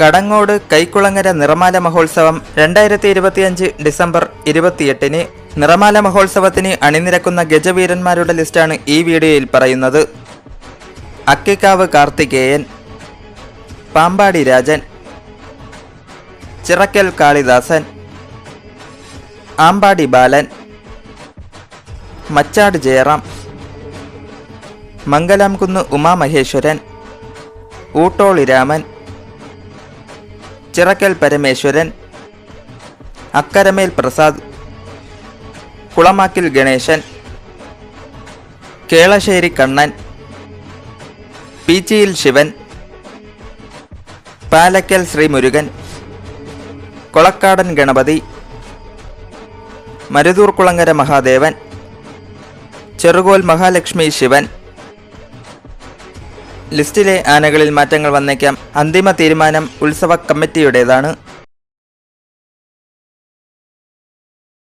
കടങ്ങോട് കൈക്കുളങ്ങര നിറമാല മഹോത്സവം രണ്ടായിരത്തി ഇരുപത്തിയഞ്ച് ഡിസംബർ ഇരുപത്തിയെട്ടിന്. നിറമാല മഹോത്സവത്തിന് അണിനിരക്കുന്ന ഗജവീരന്മാരുടെ ലിസ്റ്റാണ് ഈ വീഡിയോയിൽ പറയുന്നത്. അക്കിക്കാവ് കാർത്തികേയൻ പാമ്പാടി രാജൻ ചിറക്കൽ കാളിദാസൻ ആമ്പാടി ബാലൻ മച്ചാട് ജയറാം മംഗലാംകുന്ന് ഉമാമഹേശ്വരൻ ഊട്ടോളി രാമൻ ചിറക്കൽ പരമേശ്വരൻ അക്കരമേൽ പ്രസാദ് കുളമാക്കിൽ ഗണേശൻ കേളശ്ശേരി കണ്ണൻ പീച്ചിയിൽ ശിവൻ പാലക്കൽ ശ്രീമുരുകൻ കൊളക്കാടൻ ഗണപതി മരുതൂർ കുളങ്ങര മഹാദേവൻ ചെറുകോൽ മഹാലക്ഷ്മി ശിവൻ ലിസ്റ്റിലെ ആനകളിൽ മാറ്റങ്ങൾ വന്നേക്കാം. അന്തിമ തീരുമാനം ഉത്സവ കമ്മിറ്റിയുടേതാണ്.